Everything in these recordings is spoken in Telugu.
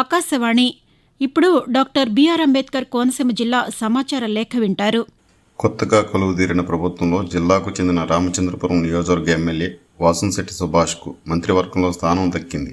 ఆకాశవాణి. ఇప్పుడు డాక్టర్ బిఆర్ అంబేద్కర్ కోనసీమ జిల్లా సమాచార లేఖ వింటారు. కొత్తగా కొలువుదీరిన ప్రభుత్వంలో జిల్లాకు చెందిన రామచంద్రపురం నియోజకవర్గ ఎమ్మెల్యే వాసంశెట్టి సుభాష్కు మంత్రివర్గంలో స్థానం దక్కింది.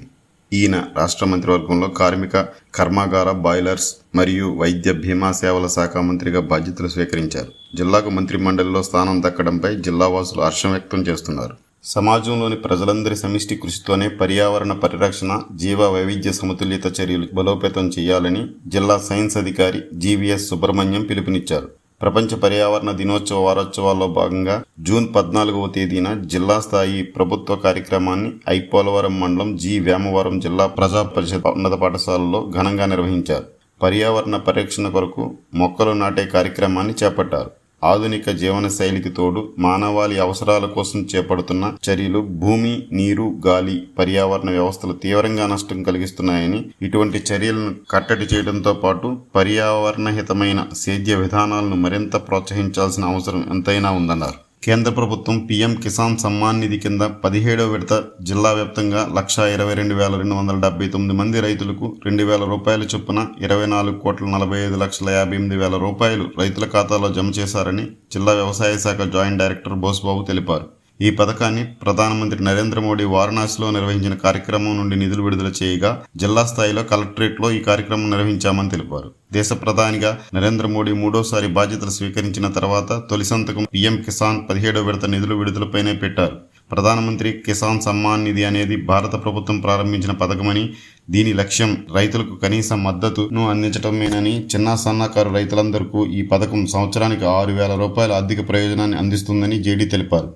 ఈయన రాష్ట్ర మంత్రివర్గంలో కార్మిక కర్మాగార బాయిలర్స్ మరియు వైద్య బీమా సేవల శాఖ మంత్రిగా బాధ్యతలు స్వీకరించారు. జిల్లాకు మంత్రి మండలిలో స్థానం దక్కడంపై జిల్లావాసులు హర్షం వ్యక్తం చేస్తున్నారు. సమాజంలోని ప్రజలందరి సమిష్టి కృషితోనే పర్యావరణ పరిరక్షణ జీవ వైవిధ్య సమతుల్యత చర్యలు బలోపేతం చేయాలని జిల్లా సైన్స్ అధికారి జీవీఎస్ సుబ్రహ్మణ్యం పిలుపునిచ్చారు. ప్రపంచ పర్యావరణ దినోత్సవ వారోత్సవాల్లో భాగంగా జూన్ పద్నాలుగవ తేదీన జిల్లా స్థాయి ప్రభుత్వ కార్యక్రమాన్ని ఐపోలవరం మండలం జి వేమవరం జిల్లా ప్రజా పరిషత్ ఉన్నత పాఠశాలలో ఘనంగా నిర్వహించారు. పర్యావరణ పరిరక్షణ కొరకు మొక్కలు నాటే కార్యక్రమాన్ని చేపట్టారు. ఆధునిక జీవన శైలికి తోడు మానవాళి అవసరాల కోసం చేపడుతున్న చర్యలు భూమి నీరు గాలి పర్యావరణ వ్యవస్థలు తీవ్రంగా నష్టం కలిగిస్తున్నాయని ఇటువంటి చర్యలను కట్టడి చేయడంతో పాటు పర్యావరణ హితమైన సేద్య విధానాలను మరింత ప్రోత్సహించాల్సిన అవసరం ఎంతైనా ఉందన్నారు. కేంద్ర ప్రభుత్వం పీఎం కిసాన్ సమ్మాన్ నిధి కింద పదిహేడవ విడత జిల్లా వ్యాప్తంగా లక్షా ఇరవై రెండు వేల రెండు వందల డెబ్బై తొమ్మిది మంది రైతులకు రెండు వేల రూపాయల చొప్పున ఇరవై నాలుగు కోట్ల నలభై ఐదు లక్షల యాభై ఎనిమిది వేల రూపాయలు రైతుల ఖాతాలో జమ చేశారని జిల్లా వ్యవసాయ శాఖ జాయింట్ డైరెక్టర్ బోసుబాబు తెలిపారు. ఈ పథకాన్ని ప్రధానమంత్రి నరేంద్ర మోడీ వారణాసిలో నిర్వహించిన కార్యక్రమం నుండి నిధులు విడుదల చేయగా జిల్లా స్థాయిలో కలెక్టరేట్లో ఈ కార్యక్రమం నిర్వహించామని తెలిపారు. దేశ ప్రధానిగా నరేంద్ర మోడీ మూడోసారి బాధ్యతలు స్వీకరించిన తర్వాత తొలి సంతకం పీఎం కిసాన్ పదిహేడో విడత నిధుల విడుదలపైనే పెట్టారు. ప్రధానమంత్రి కిసాన్ సమ్మాన్ నిధి అనేది భారత ప్రభుత్వం ప్రారంభించిన పథకమని దీని లక్ష్యం రైతులకు కనీస మద్దతును అందించడమేనని చిన్న సన్నకారు రైతులందరికీ ఈ పథకం సంవత్సరానికి ఆరు వేల రూపాయల ఆర్థిక ప్రయోజనాన్ని అందిస్తుందని జేడీ తెలిపారు.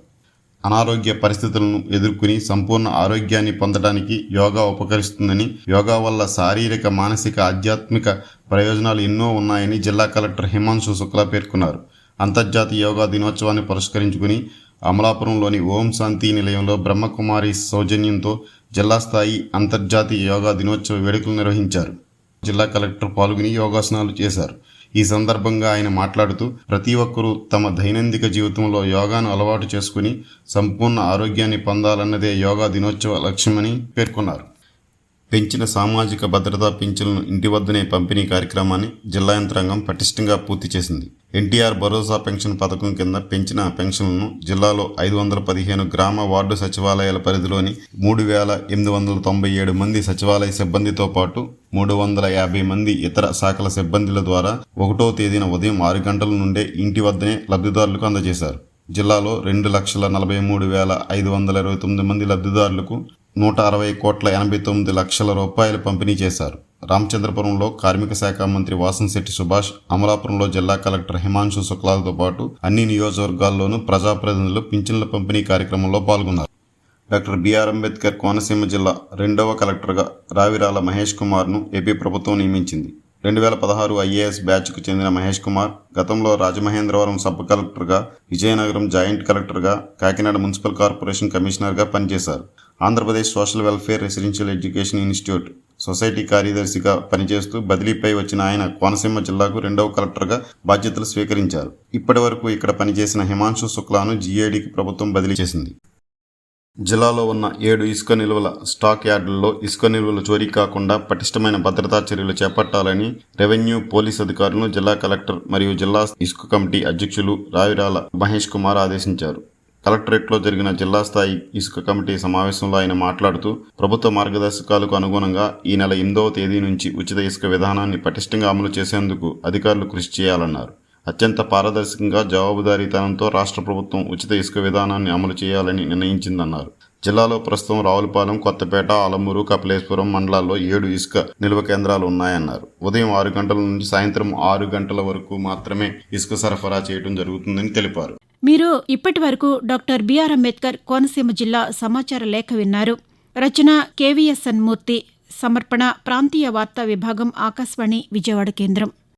అనారోగ్య పరిస్థితులను ఎదుర్కొని సంపూర్ణ ఆరోగ్యాన్ని పొందడానికి యోగా ఉపకరిస్తుందని యోగా వల్ల శారీరక మానసిక ఆధ్యాత్మిక ప్రయోజనాలు ఎన్నో ఉన్నాయని జిల్లా కలెక్టర్ హిమాంశు శుక్లా పేర్కొన్నారు. అంతర్జాతీయ యోగా దినోత్సవాన్ని పురస్కరించుకుని అమలాపురంలోని ఓం శాంతి నిలయంలో బ్రహ్మకుమారి సౌజన్యంతో జిల్లా స్థాయి అంతర్జాతీయ యోగా దినోత్సవ వేడుకలు నిర్వహించారు. జిల్లా కలెక్టర్ పాల్గొని యోగాసనాలు చేశారు. ఈ సందర్భంగా ఆయన మాట్లాడుతూ ప్రతి ఒక్కరూ తమ దైనందిక జీవితంలో యోగాను అలవాటు చేసుకుని సంపూర్ణ ఆరోగ్యాన్ని పొందాలన్నదే యోగా దినోత్సవ లక్ష్యమని పేర్కొన్నారు. పెంచిన సామాజిక భద్రతా పింఛన్లను ఇంటి వద్దనే పంపిణీ కార్యక్రమాన్ని జిల్లా యంత్రాంగం పటిష్టంగా పూర్తి చేసింది. ఎన్టీఆర్ భరోసా పెన్షన్ పథకం కింద పెంచిన పెన్షన్లను జిల్లాలో ఐదు వందల పదిహేను గ్రామ వార్డు సచివాలయాల పరిధిలోని మూడు వేల ఎనిమిది వందల తొంభై ఏడు మంది సచివాలయ సిబ్బందితో పాటు మూడు వందల యాభై మంది ఇతర శాఖల సిబ్బందుల ద్వారా ఒకటో తేదీన ఉదయం ఆరు గంటల నుండే ఇంటి వద్దనే లబ్ధిదారులకు అందజేశారు. జిల్లాలో రెండు లక్షల నలభై మూడు వేల ఐదు వందల ఇరవై తొమ్మిది మంది లబ్ధిదారులకు నూట అరవై కోట్ల ఎనభై తొమ్మిది లక్షల రూపాయలు పంపిణీ చేశారు. రామచంద్రపురంలో కార్మిక శాఖ మంత్రి వాసంశెట్టి సుభాష్ అమలాపురంలో జిల్లా కలెక్టర్ హిమాంశు శుక్లాలతో పాటు అన్ని నియోజకవర్గాల్లోనూ ప్రజాప్రతినిధులు పింఛన్ల పంపిణీ కార్యక్రమంలో పాల్గొన్నారు. డాక్టర్ బిఆర్ అంబేద్కర్ కోనసీమ జిల్లా రెండవ కలెక్టర్గా రావిరాల మహేష్ కుమార్ను ఏపీ ప్రభుత్వం నియమించింది. రెండు వేల పదహారు ఐఏఎస్ బ్యాచ్కు చెందిన మహేష్ కుమార్ గతంలో రాజమహేంద్రవరం సబ్ కలెక్టర్గా విజయనగరం జాయింట్ కలెక్టర్గా కాకినాడ మున్సిపల్ కార్పొరేషన్ కమిషనర్గా పనిచేశారు. Andhra Pradesh social welfare residential education institute society కార్యదర్శిగా పనిచేస్తూ బదిలీపై వచ్చిన ఆయన కోనసీమ జిల్లాకు రెండవ కలెక్టర్గా బాధ్యతలు స్వీకరించారు. ఇప్పటి వరకు ఇక్కడ పనిచేసిన హిమాంశు శుక్లాను జీఏడీకి ప్రభుత్వం బదిలీ చేసింది. జిల్లాలో ఉన్న ఏడు ఇసుక నిల్వల స్టాక్ యార్డుల్లో ఇసుక నిల్వలు చోరీ కాకుండా పటిష్టమైన భద్రతా చర్యలు చేపట్టాలని రెవెన్యూ పోలీస్ అధికారులను జిల్లా కలెక్టర్ మరియు జిల్లా ఇసుక కమిటీ అధ్యక్షులు రావిరాల మహేష్ కుమార్ ఆదేశించారు. కలెక్టరేట్లో జరిగిన జిల్లా స్థాయి ఇసుక కమిటీ సమావేశంలో ఆయన మాట్లాడుతూ ప్రభుత్వ మార్గదర్శకాలకు అనుగుణంగా ఈ నెల ఎనిమిదవ తేదీ నుంచి ఉచిత ఇసుక విధానాన్ని పటిష్టంగా అమలు చేసేందుకు అధికారులు కృషి చేయాలన్నారు. అత్యంత పారదర్శకంగా జవాబుదారీతనంతో రాష్ట్ర ప్రభుత్వం ఉచిత ఇసుక విధానాన్ని అమలు చేయాలని నిర్ణయించిందన్నారు. జిల్లాలో ప్రస్తుతం రావులపాలెం కొత్తపేట ఆలమూరు కపిలేశ్వరం మండలాల్లో ఏడు ఇసుక నిల్వ కేంద్రాలు ఉన్నాయన్నారు. ఉదయం ఆరు గంటల నుంచి సాయంత్రం ఆరు గంటల వరకు మాత్రమే ఇసుక సరఫరా చేయడం జరుగుతుందని తెలిపారు. మీరు ఇప్పటి వరకు డాక్టర్ బిఆర్ అంబేద్కర్ కోనసీమ జిల్లా సమాచార లేఖ విన్నారు. రచన కేవీఎస్ఎన్ మూర్తి సమర్పణ ప్రాంతీయ వార్తా విభాగం ఆకాశవాణి విజయవాడ కేంద్రం.